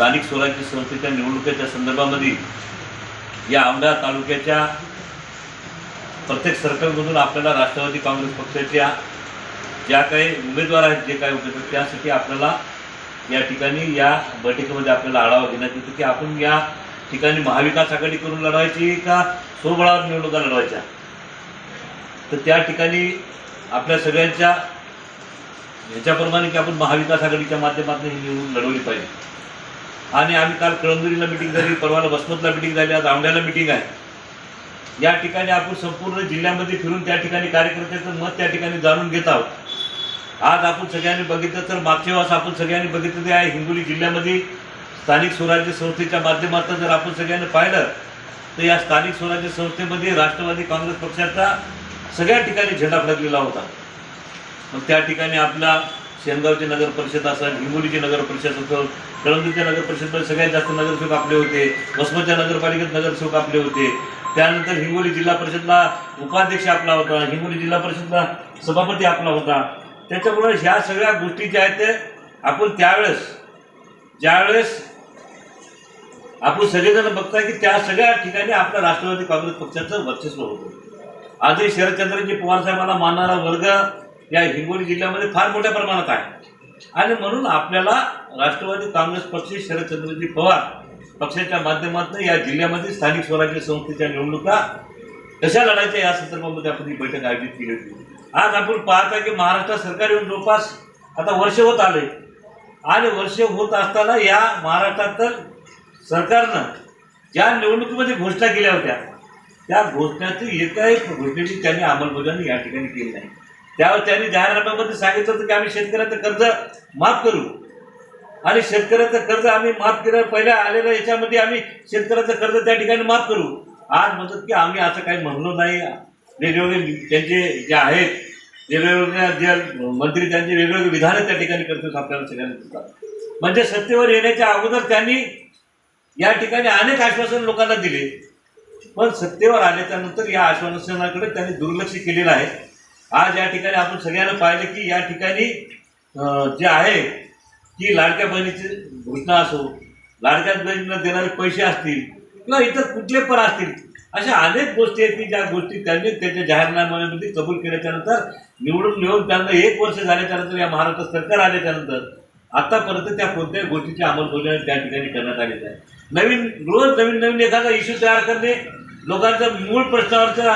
स्थानिक स्वराज्य संस्थेच्या निवडणुकीच्या संदर्भामध्ये या औंढा तालुक्याच्या प्रत्येक सर्कलमधून आपल्याला राष्ट्रवादी काँग्रेस पक्षाच्या ज्या काही उमेदवार आहेत जे काही उमेदवार त्यासाठी आपल्याला या ठिकाणी या बैठकीमध्ये आपल्याला आढावा घेण्यात येतो की आपण या ठिकाणी महाविकास आघाडी करून लढवायची का स्वबळावर निवडणुका लढवायच्या? तर त्या ठिकाणी आपल्या सगळ्यांच्या ह्याच्याप्रमाणे की आपण महाविकास आघाडीच्या माध्यमातून ही निवडून लढवली पाहिजे. आणि आम्ही काल कळमनुरीला मिटिंग झाली परवाला वसमतला मिटिंग झाली आज औंढ्याला मिटिंग आहे. या ठिकाणी आपण संपूर्ण जिल्ह्यामध्ये फिरून त्या ठिकाणी कार्यकर्त्याचं मत त्या ठिकाणी जाणून घेत आहोत. आज आपण सगळ्यांनी बघितलं तर मागच्या वेळेस आपण सगळ्यांनी बघितलं ते आहे हिंगोली जिल्ह्यामध्ये स्थानिक स्वराज्य संस्थेच्या माध्यमातून जर आपण सगळ्यांनी पाहिलं तर या स्थानिक स्वराज्य संस्थेमध्ये राष्ट्रवादी काँग्रेस पक्षाचा सगळ्या ठिकाणी झेंडा फडकलेला होता. मग त्या ठिकाणी आपला शेनगावचे नगर परिषद असेल हिंगोलीचे नगर परिषद असेल कळंबीच्या नगर परिषदमध्ये सगळ्यात जास्त नगरसेवक आपले होते. वसमतच्या नगरपालिकेत नगरसेवक आपले होते. त्यानंतर हिंगोली जिल्हा परिषदला उपाध्यक्ष आपला होता. हिंगोली जिल्हा परिषदला सभापती आपला होता. त्याच्यामुळे ह्या सगळ्या गोष्टी ज्या आहेत ते आपण त्यावेळेस ज्यावेळेस आपण सगळेजण बघताय की त्या सगळ्या ठिकाणी आपल्या राष्ट्रवादी काँग्रेस पक्षाचं वर्चस्व होतं. आजही शरदचंद्रजी पवार साहेबांना मानणारा वर्ग या हिंगोली जिल्ह्यामध्ये फार मोठ्या प्रमाणात आहे. आणि म्हणून आपल्याला राष्ट्रवादी काँग्रेस पक्ष शरदचंद्रजी पवार पक्षाच्या माध्यमातून या जिल्ह्यामध्ये स्थानिक स्वराज्य संस्थेच्या निवडणुका कशा लढायच्या या संदर्भामध्ये आपण ही बैठक आयोजित केली होती. आज आपण पाहत आहे की महाराष्ट्र सरकार येऊन जवळपास आता वर्ष होत आले. आणि वर्ष होत असताना या महाराष्ट्रात तर सरकारनं ज्या निवडणुकीमध्ये घोषणा केल्या होत्या त्या घोषणाची एकाही घोषणेची त्यांनी अंमलबजावणी या ठिकाणी केली नाही. त्यावर त्यांनी जाहीरनाम्यामध्ये सांगितलं होतं की आम्ही शेतकऱ्याचं कर्ज माफ करू. आणि शेतकऱ्याचं कर्ज आम्ही माफ केलं पहिल्या आलेल्या याच्यामध्ये आम्ही शेतकऱ्याचं कर्ज त्या ठिकाणी माफ करू. आज म्हणतात की आम्ही असं काही म्हणलो नाही. वेगवेगळे त्यांचे जे आहेत वेगवेगळ्या जे मंत्री त्यांचे वेगवेगळे विधानं त्या ठिकाणी करतात आपल्याला सगळ्यांना दिसतात म्हणजे सत्तेवर येण्याच्या अगोदर त्यांनी या ठिकाणी अनेक आश्वासन लोकांना दिले. पण सत्तेवर आल्याच्यानंतर या आश्वासनाकडे त्यांनी दुर्लक्ष केलेलं आहे. आज या ठिकाणी आपण सगळ्यांना पाहिलं की या ठिकाणी जे आहे की लाडक्या बहिणीची घोषणा असो लाडक्या बहिणीला देणारे पैसे असतील किंवा इतर कुठले पण असतील अशा अनेक गोष्टी आहेत की ज्या गोष्टी त्यांनी त्याच्या जाहीरनाम्यामध्ये कबूल केल्याच्यानंतर निवडून येऊन त्यांना एक वर्ष झाल्याच्यानंतर या महाराष्ट्र सरकार आल्याच्यानंतर आत्तापर्यंत आतापर्यंत त्या कोणत्याही गोष्टीची अंमलबजावणी त्या ठिकाणी करण्यात आलेली आहे. नवीन रोज नवीन नवीन एखादा इश्यू तयार करणे लोकांचं मूळ प्रश्नावरचं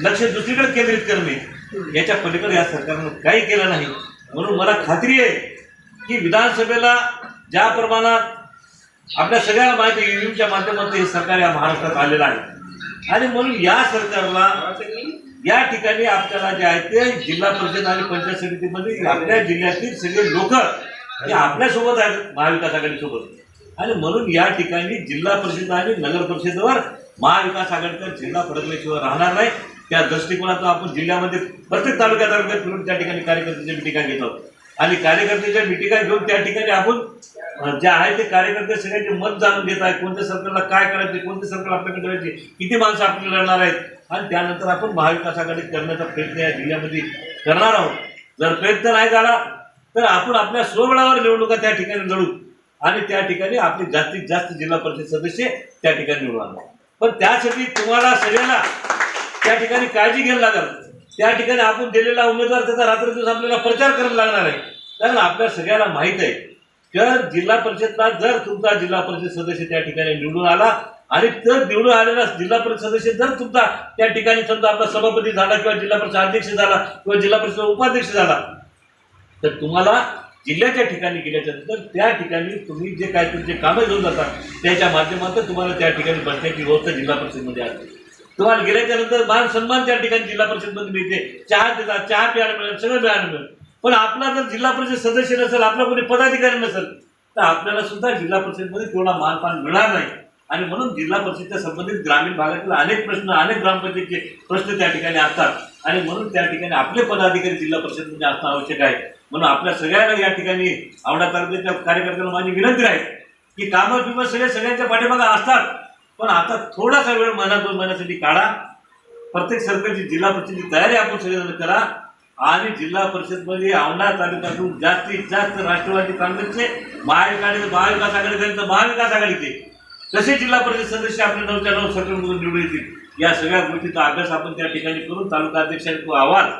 लक्ष दुसरीकडे केंद्रित करणे याच्या पलीकडे या सरकारनं काही केलं नाही. म्हणून मला खात्री आहे की विधानसभेला ज्या प्रमाणात आपल्या सगळ्यांना माहिती आहे ईव्हीएमच्या माध्यमातून हे सरकार या महाराष्ट्रात आलेलं आहे. आणि म्हणून या सरकारला या ठिकाणी आपल्याला जे आहे ते जिल्हा परिषद आणि पंचायत समितीमध्ये आपल्या जिल्ह्यातील सगळे लोक हे आपल्यासोबत आहेत महाविकास आघाडीसोबत. आणि म्हणून या ठिकाणी जिल्हा परिषद आणि नगर परिषदेवर महाविकास आघाडीचा जिल्हा फडकल्याशिवाय राहणार नाही. त्या दृष्टिकोनातून आपण जिल्ह्यामध्ये प्रत्येक तालुक्या तालुक्यात फिरून त्या ठिकाणी कार्यकर्त्याच्या मिटिंगा घेत आहोत. आणि कार्यकर्त्याच्या मिटिंगा घेऊन त्या ठिकाणी आपण जे आहे ते कार्यकर्ते सगळ्यांचे मत जाणून घेत आहे कोणत्या सरकारला काय करायचे कोणते सरकार आपल्याकडे करायचे किती माणसं आपल्याला लढणार आहेत आणि त्यानंतर आपण महाविकास आघाडी करण्याचा प्रयत्न या जिल्ह्यामध्ये करणार आहोत. जर प्रयत्न नाही झाला तर आपण आपल्या स्वबळावर निवडणुका त्या ठिकाणी लढू आणि त्या ठिकाणी आपले जास्तीत जास्त जिल्हा परिषद सदस्य त्या ठिकाणी निवडून पण त्यासाठी तुम्हाला सगळ्यांना त्या ठिकाणी काळजी घ्यायला लागणार त्या ठिकाणी आपण दिलेला उमेदवार त्याचा रात्रदिवस आपल्याला प्रचार करायला लागणार आहे. कारण आपल्या सगळ्याला माहीत आहे तर जिल्हा परिषदला जर तुमचा जिल्हा परिषद सदस्य त्या ठिकाणी निवडून आला आणि तर निवडून आलेला जिल्हा परिषद सदस्य जर तुमचा त्या ठिकाणी समजा आपला सभापती झाला किंवा जिल्हा परिषद अध्यक्ष झाला किंवा जिल्हा परिषद उपाध्यक्ष झाला तर तुम्हाला जिल्ह्याच्या ठिकाणी गेल्याच्यानंतर त्या ठिकाणी तुम्ही जे काय तुमचे कामं घेऊन जातात त्याच्या माध्यमातून तुम्हाला त्या ठिकाणी बसण्याची व्यवस्था जिल्हा परिषदमध्ये असते तुम्हाला गेल्याच्यानंतर मान सन्मान त्या ठिकाणी जिल्हा परिषदमध्ये मिळते. चहा देतात चहा प्यायला मिळेल सगळं मिळायला मिळेल. पण आपला जर जिल्हा परिषद सदस्य नसेल आपला कोणी पदाधिकारी नसेल तर आपल्याला सुद्धा जिल्हा परिषदमध्ये तेवढा मानपान मिळणार नाही. आणि म्हणून जिल्हा परिषदच्या संबंधित ग्रामीण भागातील अनेक प्रश्न अनेक ग्रामपंचायतीचे प्रश्न त्या ठिकाणी असतात. आणि म्हणून त्या ठिकाणी आपले पदाधिकारी जिल्हा परिषदमध्ये असणं आवश्यक आहे. म्हणून आपल्या सगळ्यांना या ठिकाणी आवडा तालुक्याच्या कार्यकर्त्यांना माझी विनंती आहे की कामं बिमं सगळे सगळ्यांच्या पाठीमागं असतात. पण आता थोडासा वेळ महिना दोन महिन्यासाठी काढा. प्रत्येक सरकारची जिल्हा परिषदेची तयारी आपण सगळ्यात करा. आणि जिल्हा परिषदमध्ये औंढा तालुक्यातून जास्तीत जास्त राष्ट्रवादी काँग्रेसचे महाविकास महाविकास आघाडीचे महाविकास आघाडीचे तसे जिल्हा परिषद सदस्य आपले नऊच्या नऊ सरकारमधून निवडून येतील. या सगळ्या गोष्टीचा अभ्यास आपण त्या ठिकाणी करून तालुका अध्यक्षांनी तो आवाज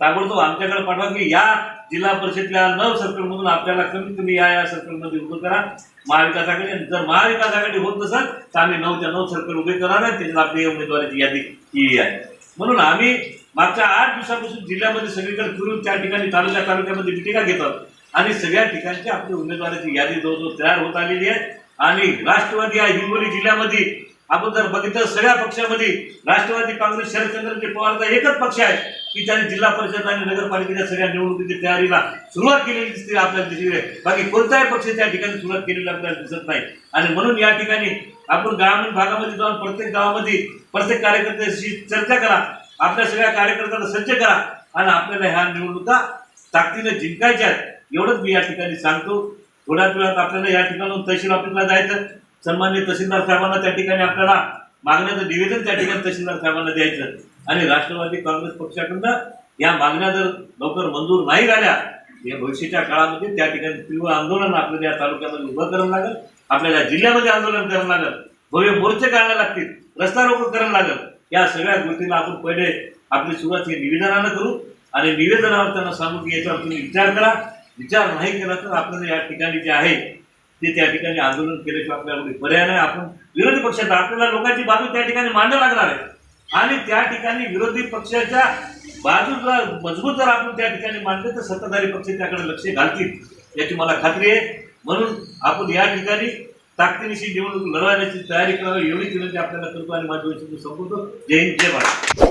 ताबडतोब आमच्याकडे पाठवा की या जिल्हा परिषदच्या नऊ सर्कलमधून आपल्याला कमीत कमी या या सर्कलमध्ये उभं करा. महाविकास आघाडी जर महाविकास आघाडी होत नसेल तर आम्ही नऊच्या नऊ सर्कल उभे करणार आहे. त्याच्यात आपली उमेदवाराची यादी केली आहे. म्हणून आम्ही मागच्या आठ दिवसापासून जिल्ह्यामध्ये सगळीकडे फिरून त्या ठिकाणी तालुक्या तालुक्यामध्ये मिटिंगा घेतात आणि सगळ्या ठिकाणची आपली उमेदवाराची यादी जवळजवळ तयार होत आलेली आहे. आणि राष्ट्रवादी या हिंगोली जिल्ह्यामध्ये आपण जर बघितलं सगळ्या पक्षामध्ये राष्ट्रवादी काँग्रेस शरदचंद्रजी पवारचा एकच पक्ष आहे की त्याने जिल्हा परिषद आणि नगरपालिकेच्या सगळ्या निवडणुकीच्या तयारीला सुरुवात केलेली दिसते आपल्याला दिसली बाकी कोणताही पक्ष त्या ठिकाणी सुरुवात केलेली आपल्याला दिसत नाही. आणि म्हणून या ठिकाणी आपण ग्रामीण भागामध्ये जाऊन प्रत्येक गावामध्ये प्रत्येक कार्यकर्त्याशी चर्चा करा. आपल्या सगळ्या कार्यकर्त्यांना सज्ज करा. आणि आपल्याला ह्या निवडणुका ताकदीने जिंकायच्या आहेत. एवढंच मी या ठिकाणी सांगतो. थोड्याच वेळात आपल्याला या ठिकाणाहून तहसील ऑफिसला जायचं. सन्मान्य तहसीलदार साहेबांना त्या ठिकाणी आपल्याला मागण्याचं निवेदन त्या ठिकाणी तहसीलदार साहेबांना द्यायचं. आणि राष्ट्रवादी काँग्रेस पक्षाकडनं या मागण्या जर लवकर मंजूर नाही झाल्या या भविष्याच्या काळामध्ये त्या ठिकाणी तीव्र आंदोलन आपल्याला या तालुक्यामध्ये उभं करावं लागेल आपल्याला जिल्ह्यामध्ये आंदोलन करावं लागेल भव्य मोर्चे काढायला लागतील रस्ता रोको करावं लागेल. या सगळ्या गोष्टीला आपण पहिले आपली सुरुवात हे निवेदनानं करू आणि निवेदनावर त्यांना सांगू की याच्यावर तुम्ही विचार करा. विचार नाही केला तर आपल्याला या ठिकाणी जे आहे ते त्या ठिकाणी आंदोलन केल्याशिवाय आपल्याला पर्याय नाही. आपण विरोधी पक्षात आपल्याला लोकांची बाजू त्या ठिकाणी मांडावं लागणार आहे. आणि त्या ठिकाणी विरोधी पक्षाच्या बाजूला मजबूत जर आपण त्या ठिकाणी मांडले तर सत्ताधारी पक्ष त्याकडे लक्ष घालतील याची मला खात्री आहे. म्हणून आपण या ठिकाणी ताकदीनिशी निवडणूक लढवण्याची तयारी करावी एवढी विनंती आपल्याला करतो आणि माझ्या संपवतो जय हिंद जय भारत.